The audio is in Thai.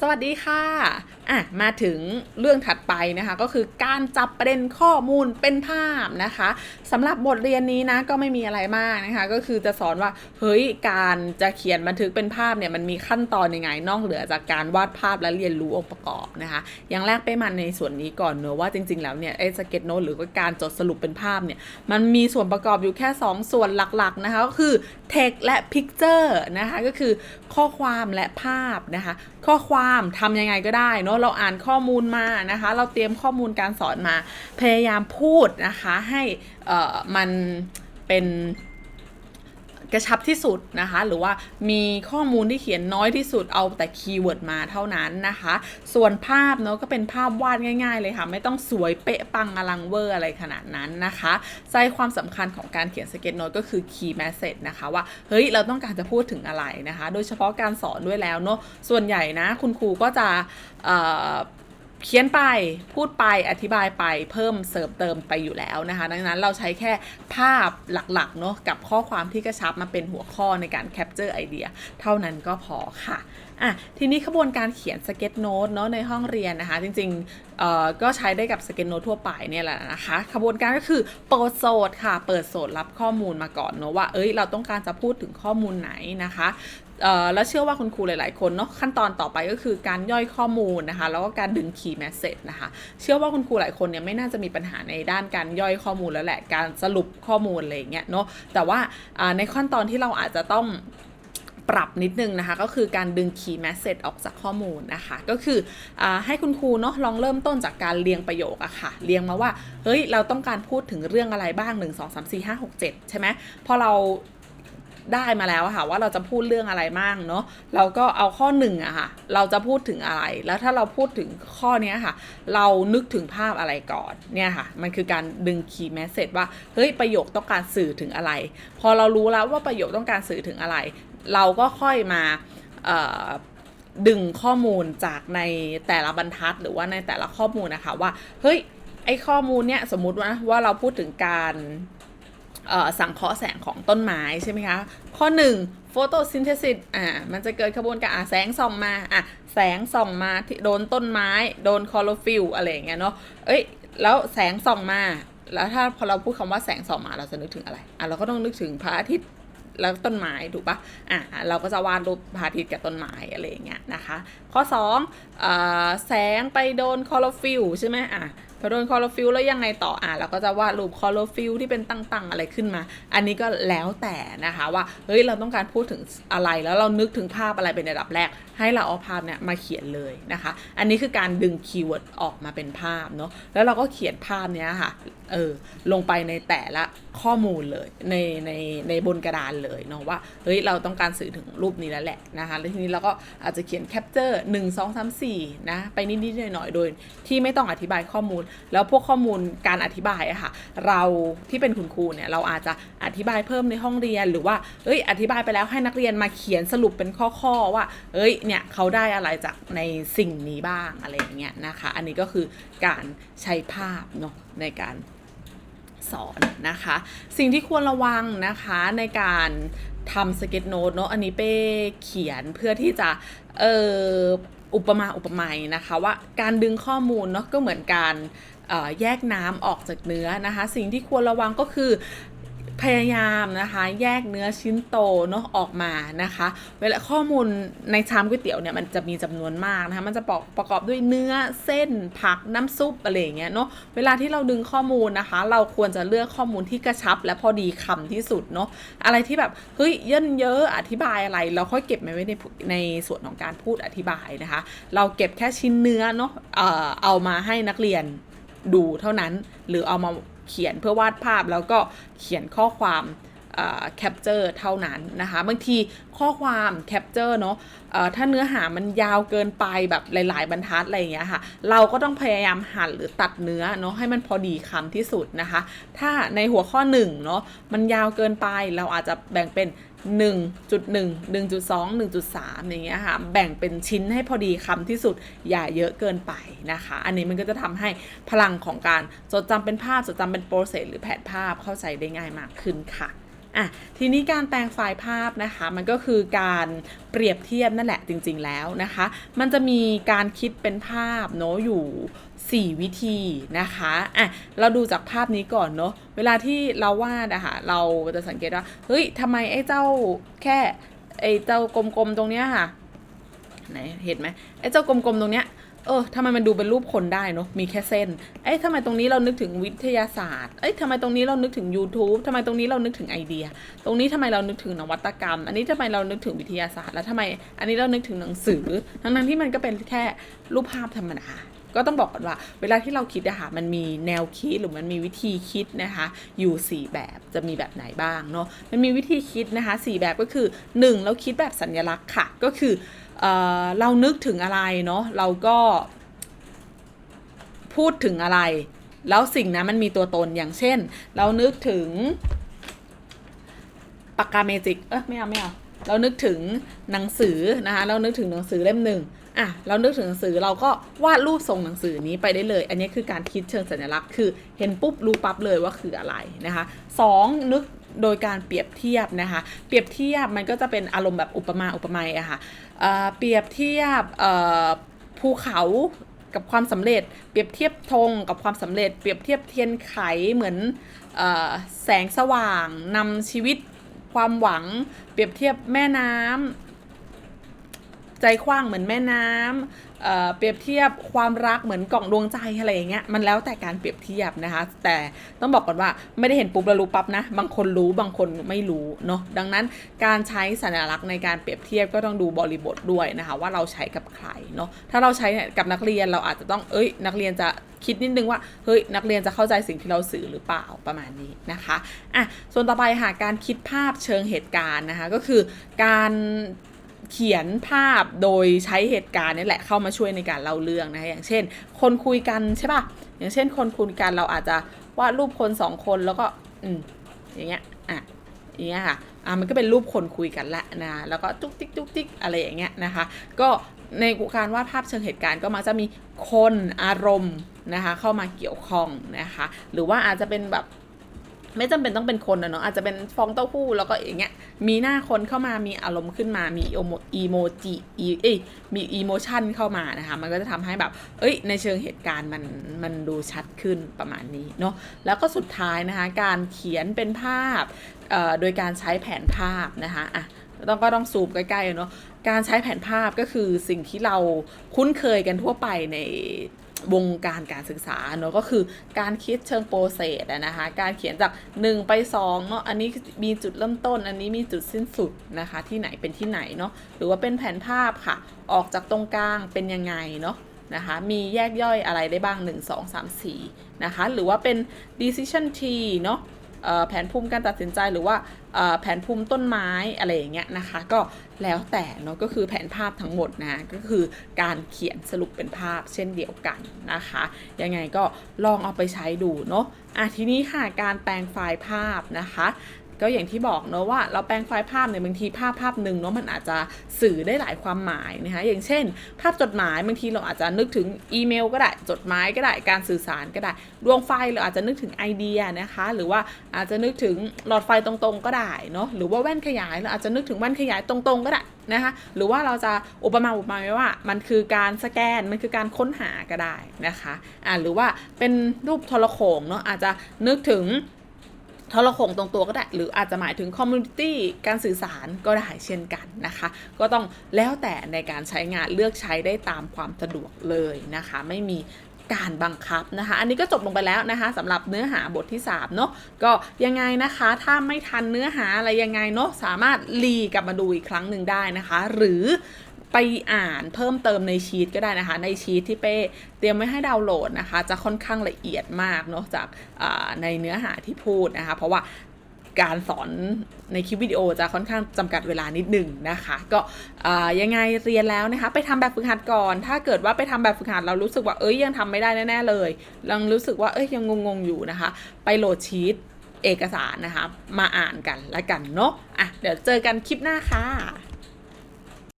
สวัสดีค่ะ อะมาถึงเรื่องถัดไปนะคะ ก็คือการจับประเด็นข้อมูลเป็นภาพนะคะสำหรับบทเรียนนี้นะก็ไม่มีอะไรมากนะคะ ก็คือจะสอนว่าเฮ้ยการจะเขียนบันทึกเป็นภาพเนี่ยมันมีขั้นตอนยังไงนอกเหนือจากการวาดภาพและเรียนรู้องค์ประกอบนะคะอย่างแรกไปมันในส่วนนี้ก่อนเนอะว่าจริง ๆ แล้วเนี่ยไอ้สเก็ตโน้ตหรือว่าการจดสรุปเป็นภาพเนี่ยมันมีส่วนประกอบอยู่แค่ 2 ส่วนหลักๆนะคะก็คือ text และ picture นะคะก็คือข้อความและภาพนะคะข้อความทำยังไงก็ได้เนอะเราอ่านข้อมูลมานะคะ เราเตรียมข้อมูลการสอนมา พยายามพูดนะคะให้มันเป็น กระชับที่สุดนะคะ หรือว่ามีข้อมูลที่เขียนน้อยที่สุดเอาแต่คีย์เวิร์ดมาเท่านั้นนะคะ ส่วนภาพเนาะก็เป็นภาพวาดง่าย ๆ เลยค่ะ ไม่ต้องสวยเป๊ะปังอลังเวอร์อะไรขนาดนั้นนะคะใจความสำคัญของการเขียนสเก็ตโน้ตก็คือ key message นะคะว่าเฮ้ยเราต้องการจะพูดถึงอะไรนะคะ โดยเฉพาะการสอนด้วยแล้วเนาะส่วนใหญ่นะคุณครูก็จะ เขียนไปพูดไปอธิบายไปเพิ่มเสริมเติมไปอยู่แล้วนะคะ ดังนั้นเราใช้แค่ภาพหลักๆเนาะกับข้อความที่กระชับมาเป็นหัวข้อในการแคปเจอร์ไอเดียเท่านั้นก็พอค่ะอะทีนี้ขบวนการเขียนสเก็ตโน้ตเนาะในห้องเรียนนะคะ จริงๆเอ่อก็ใช้ได้กับสเก็ตโน้ตทั่วไปเนี่ยแหละนะคะขบวนการก็คือเปิดโสดค่ะ เปิดโสดรับข้อมูลมาก่อนเนาะว่าเอ้ยเราต้องการจะพูดถึงข้อมูลไหนนะคะ แล้วเชื่อว่าคุณครูหลาย ๆ คนเนาะขั้นตอนต่อไปก็คือการย่อยข้อมูลนะคะ แล้วก็การดึง key message นะคะ เชื่อว่าคุณครูหลายคนเนี่ยไม่น่าจะมีปัญหาในด้านการย่อยข้อมูลแล้วแหละการสรุปข้อมูลอะไรอย่างเงี้ยเนาะแต่ว่าในขั้นตอนที่เราอาจจะต้องปรับนิดนึงนะคะ ก็คือการดึง key message ออกจากข้อมูลนะคะ ก็คืออให้คุณครูเนาะลองเริ่มต้นจากการเรียงประโยคอะค่ะ เรียงมาว่า เฮ้ย เราต้องการพูดถึงเรื่องอะไรบ้าง 1 2 3 4 5 6 7 ใช่ไหมพอเรา ได้มาแล้วค่ะว่าเราจะพูดเรื่องอะไรบ้างเนาะเราก็เอาข้อหนึ่งอะค่ะเราจะพูดถึงอะไร แล้วถ้าเราพูดถึงข้อนี้ค่ะ เรานึกถึงภาพอะไรก่อนเนี่ยค่ะ มันคือการดึง key message ว่าเฮ้ยประโยคต้องการสื่อถึงอะไร พอเรารู้แล้วว่าประโยคต้องการสื่อถึงอะไร เราก็ค่อยมาดึงข้อมูลจากในแต่ละบรรทัดหรือว่าในแต่ละข้อมูลนะคะว่าเฮ้ยไอข้อมูลเนี้ยสมมติว่าว่าเราพูดถึงการ สังเคราะห์แสงของต้นไม้ใช่ไหมคะ ข้อ1 photosynthesis อ่ามันจะเกิดขบวนการแสงส่องมาอะแสงส่องมาที่โดนต้นไม้ โดนคลอโรฟิลอะไรอย่างเงี้ยเนาะเอ้ยแล้วแสงส่องมา แล้วถ้าพอเราพูดคำว่าแสงส่องมาเราจะนึกถึงอะไรอะเราก็ต้องนึกถึงพระอาทิตย์แล้วต้นไม้ถูกปะอะเราก็จะวาดรูปพระอาทิตย์กับต้นไม้อะไรอย่างเงี้ยนะคะ ข้อ2อ่าแสงไปโดนคลอโรฟิลใช่ไหมอะ พอโดนคอโรฟิลแล้วยังไงต่ออะเราก็จะวาดรูปคอโรฟิลที่เป็นตั้งๆอะไรขึ้นมา อันนี้ก็แล้วแต่นะคะว่าเฮ้ยเราต้องการพูดถึงอะไรแล้วเรานึกถึงภาพอะไรเป็นระดับแรก ให้เราเอาภาพเนี่ยมาเขียนเลยนะคะ อันนี้คือการดึงคีย์เวิร์ดออกมาเป็นภาพเนาะแล้วเราก็เขียนภาพเนี้ยค่ะเออลงไปในแต่ละข้อมูลเลยในในในบนกระดานเลยเนาะว่าเฮ้ยเราต้องการสื่อถึงรูปนี้แล้วแหละนะคะแล้วทีนี้เราก็อาจจะเขียนแคปเจอร์หนึ่งสองสามสี่นะไปนิดๆหน่อยๆโดยที่ไม่ต้องอธิบายข้อมูลแล้วพวกข้อมูลการอธิบายอะค่ะ เราที่เป็นคุณครูเนี่ยเราอาจจะอธิบายเพิ่มในห้องเรียนหรือว่า เอ้ย อธิบายไปแล้วให้นักเรียนมาเขียนสรุปเป็นข้อๆว่า เอ้ย เนี่ยเขาได้อะไรจากในสิ่งนี้บ้างอะไรอย่างเงี้ยนะคะ อันนี้ก็คือการใช้ภาพเนาะในการสอนนะคะ สิ่งที่ควรระวังนะคะในการทำสเก็ตโน้ตเนาะอันนี้เป้เขียนเพื่อที่จะ เออ อุปมาอุปไมยนะคะว่าการดึงข้อมูลเนาะก็เหมือนการแยกน้ำออกจากเนื้อนะคะ สิ่งที่ควรระวังก็คือ พยายามนะคะแยกเนื้อชิ้นโตเนาะออกมานะคะ เวลาข้อมูลในชามก๋วยเตี๋ยวเนี่ยมันจะมีจำนวนมากนะคะมันจะประประกอบด้วยเนื้อเส้นผักน้ำซุปอะไรอย่างเงี้ยเนาะเวลาที่เราดึงข้อมูลนะคะ เราควรจะเลือกข้อมูลที่กระชับ และพอดีคำที่สุดเนาะอะไรที่แบบเฮ้ยเยินเยอะอธิบายอะไร เราค่อยเก็บไว้ในในส่วนของการพูดอธิบายนะคะ เราเก็บแค่ชิ้นเนื้อเนาะเอ่อเอามาให้นักเรียนดูเท่านั้นหรือเอามา เขียนเพื่อวาดภาพแล้วก็เขียนข้อความแคปเจอร์เท่านั้นนะคะ บางทีข้อความแคปเจอร์เนาะถ้าเนื้อหามันยาวเกินไปแบบหลาย ๆ บรรทัดอะไรอย่างเงี้ยค่ะ เราก็ต้องพยายามหั่นหรือตัดเนื้อเนาะให้มันพอดีคำที่สุดนะคะ ถ้าในหัวข้อ1เนาะมันยาวเกินไปเราอาจจะแบ่งเป็น 1.1 1.2 1.3 อย่างเงี้ยค่ะ แบ่งเป็นชิ้นให้พอดีคำที่สุด อย่าเยอะเกินไปนะคะ อันนี้มันก็จะทำให้พลังของการจดจำเป็นภาพ จดจำเป็นโปรเซสหรือแผนภาพเข้าใจได้ง่ายมากขึ้นค่ะ อะทีนี้การแปลงไฟล์ภาพนะคะ มันก็คือการเปรียบเทียบนั่นแหละจริง ๆ แล้วนะคะ มันจะมีการคิดเป็นภาพเนาะอยู่ 4 วิธีนะคะอะเราดูจากภาพนี้ก่อนเนาะเวลาที่เราวาดอะค่ะเราจะสังเกตว่าเฮ้ยทำไมไอ้เจ้าแค่ไอ้เจ้ากลมๆตรงเนี้ยค่ะไหนเห็นไหมไอ้เจ้ากลมๆตรงเนี้ย เออทำไมมันดูเป็นรูปคนได้เนอะมีแค่เส้น เอ้ยทำไมตรงนี้เรานึกถึงวิทยาศาสตร์ เอ้ยทำไมตรงนี้เรานึกถึง YouTube ทำไมตรงนี้เรานึกถึงไอเดีย ตรงนี้ทำไมเรานึกถึงนวัตกรรม อันนี้ทำไมเรานึกถึงวิทยาศาสตร์ แล้วทำไม อันนี้เรานึกถึงหนังสือ ทั้งนั้นที่มันก็เป็นแค่รูปภาพธรรมดาก็ต้องบอกก่อนว่า เวลาที่เราคิดอะค่ะมันมีแนวคิดหรือมันมีวิธีคิดนะคะ อยู่ 4 แบบจะมีแบบไหนบ้างเนาะมันมีวิธีคิดนะคะ 4 แบบก็คือ 1 เราคิดแบบสัญลักษณ์ค่ะก็คือ เเรานึกถึงอะไรเนาะเราก็ พูดถึงอะไร แล้วสิ่งนั้นมันมีตัวตนอย่างเช่น เรานึกถึงปากกาเมจิกเออไม่เอาไม่เอาเรานึกถึงหนังสือนะคะเรานึกถึงหนังสือเล่มหนึ่งอะเรานึกถึงหนังสือเราก็วาดรูปทรงหนังสือนี้ไปได้เลย อันนี้คือการคิดเชิงสัญลักษณ์ คือเห็นปุ๊บรู้ปั๊บเลยว่าคืออะไรนะคะสองนึก โดยการเปรียบเทียบนะคะ เปรียบเทียบมันก็จะเป็นอารมณ์แบบอุปมาอุปไมยอะค่ะเอ่อเปรียบเทียบภูเขากับความสำเร็จ เปรียบเทียบธงกับความสำเร็จ เปรียบเทียบเทียนไขเหมือนอแสงสว่างนำชีวิตความหวัง เปรียบเทียบแม่น้ำใจกว้างเหมือนแม่น้ำ เปรียบเทียบความรักเหมือนกล่องดวงใจอะไรอย่างเงี้ยมันแล้วแต่การเปรียบเทียบนะคะ แต่ต้องบอกก่อนว่าไม่ได้เห็นปุ๊บแล้วรู้ปั๊บนะ บางคนรู้บางคนไม่รู้เนาะดังนั้นการใช้สัญลักษณ์ในการเปรียบเทียบก็ต้องดูบริบทด้วยนะคะ ว่าเราใช้กับใครเนาะถ้าเราใช้กับนักเรียนเราอาจจะต้องเอ้ย นักเรียนจะคิดนิดนึงว่าเฮ้ยนักเรียนจะเข้าใจสิ่งที่เราสื่อหรือเปล่าประมาณนี้นะคะอะส่วนต่อไปค่ะการคิดภาพเชิงเหตุการณ์นะคะก็คือการ เขียนภาพโดยใช้เหตุการณ์นี่แหละเข้ามาช่วยในการเล่าเรื่องนะคะอย่างเช่น คนคุยกันใช่ป่ะอย่างเช่น คนคุยกันเราอาจจะวาดรูปคนสองคนแล้วก็อืมอย่างเงี้ยอะอย่างเงี้ยค่ะอะมันก็เป็นรูปคนคุยกันละนะแล้วก็จุกจิกจุกจิกอะไรอย่างเงี้ยนะคะ ก็ในการวาดภาพเชิงเหตุการณ์ก็มักจะมีคนอารมณ์นะคะเข้ามาเกี่ยวข้องนะคะ หรือว่าอาจจะเป็นแบบ ไม่จำเป็นต้องเป็นคนนะเนาะอาจจะเป็นฟองเต้าหู้แล้วก็อย่างเงี้ยมีหน้าคนเข้ามามีอารมณ์ขึ้นมามีอีโมอีโมจิอีเอ้ยมีอีโมชันเข้ามานะคะมันก็จะทำให้แบบ เอ้ย ในเชิงเหตุการณ์มันมันดูชัดขึ้นประมาณนี้เนาะแล้วก็สุดท้ายนะคะ การเขียนเป็นภาพโดยการใช้แผนภาพนะคะอะต้องก็ต้องซูมใกล้ๆเนาะการใช้แผนภาพก็คือสิ่งที่เราคุ้นเคยกันทั่วไปใน วงการการศึกษาเนอะก็คือการคิดเชิงโปรเซสอะนะคะการเขียนจาก 1 ไป2เนาะอันนี้มีจุดเริ่มต้น อันนี้มีจุดสิ้นสุดนะคะที่ไหนเป็นที่ไหนเนาะหรือว่าเป็นแผนภาพค่ะ ออกจากตรงกลางเป็นยังไงเนาะนะคะมีแยกย่อยอะไรได้บ้าง 1 2 3 4นะคะหรือว่าเป็น decision tree เนาะแผนภูมิการตัดสินใจหรือว่า แผนภูมิต้นไม้อะไรอย่างเงี้ยนะคะ ก็แล้วแต่เนาะก็คือแผนภาพทั้งหมดนะก็คือการเขียนสรุปเป็นภาพเช่นเดียวกันนะคะ ยังไงก็ลองเอาไปใช้ดูเนาะอะทีนี้ค่ะการแปลงไฟล์ภาพนะคะ ก็อย่างที่บอกเนอะว่าเราแปลงไฟล์ภาพเนี่ยบางทีภาพภาพหนึ่งเนาะมันอาจจะสื่อได้หลายความหมายนะคะอย่างเช่น ภาพจดหมายบางทีเราอาจจะนึกถึงอีเมลก็ได้จดหมายก็ได้การสื่อสารก็ได้ดวงไฟเราอาจจะนึกถึงไอเดียนะคะ หรือว่าอาจจะนึกถึงหลอดไฟตรงๆก็ได้เนาะหรือว่าแว่นขยายเราอาจจะนึกถึงแว่นขยายตรงๆก็ได้นะคะหรือว่าเราจะอุปมาอุปไมยไว้ว่า มันคือการสแกนมันคือการค้นหาก็ได้นะคะอ่าหรือว่าเป็นรูปทรโขงเนาะอาจจะนึกถึง ทรโขงตรงตัวก็ได้ หรืออาจจะหมายถึงคอมมูนิตี้การสื่อสารก็ได้เช่นกันนะคะ ก็ต้องแล้วแต่ในการใช้งานเลือกใช้ได้ตามความสะดวกเลยนะคะ ไม่มีการบังคับนะคะ อันนี้ก็จบลงไปแล้วนะคะสำหรับเนื้อหาบทที่ 3 เนาะก็ยังไงนะคะ ถ้าไม่ทันเนื้อหาอะไรยังไงเนาะสามารถรีกลับมาดูอีกครั้งหนึ่งได้นะคะ หรือ ไปอ่านเพิ่มเติมในชีตก็ได้นะคะ ในชีตที่เป้เตรียมไว้ให้ดาวน์โหลดนะคะ จะค่อนข้างละเอียดมากเนาะจากในเนื้อหาที่พูดนะคะ เพราะว่าการสอนในคลิปวิดีโอจะค่อนข้างจำกัดเวลานิดหนึ่งนะคะ ก็ยังไงเรียนแล้วนะคะ ไปทำแบบฝึกหัดก่อน ถ้าเกิดว่าไปทำแบบฝึกหัดเรารู้สึกว่าเอ้ยยังทำไม่ได้แน่ๆเลยยังรู้สึกว่าเอ้ยยังงงๆอยู่นะคะ ไปโหลดชีตเอกสารนะคะ มาอ่านกันแล้วกันเนาะอะเดี๋ยวเจอกันคลิปหน้าค่ะ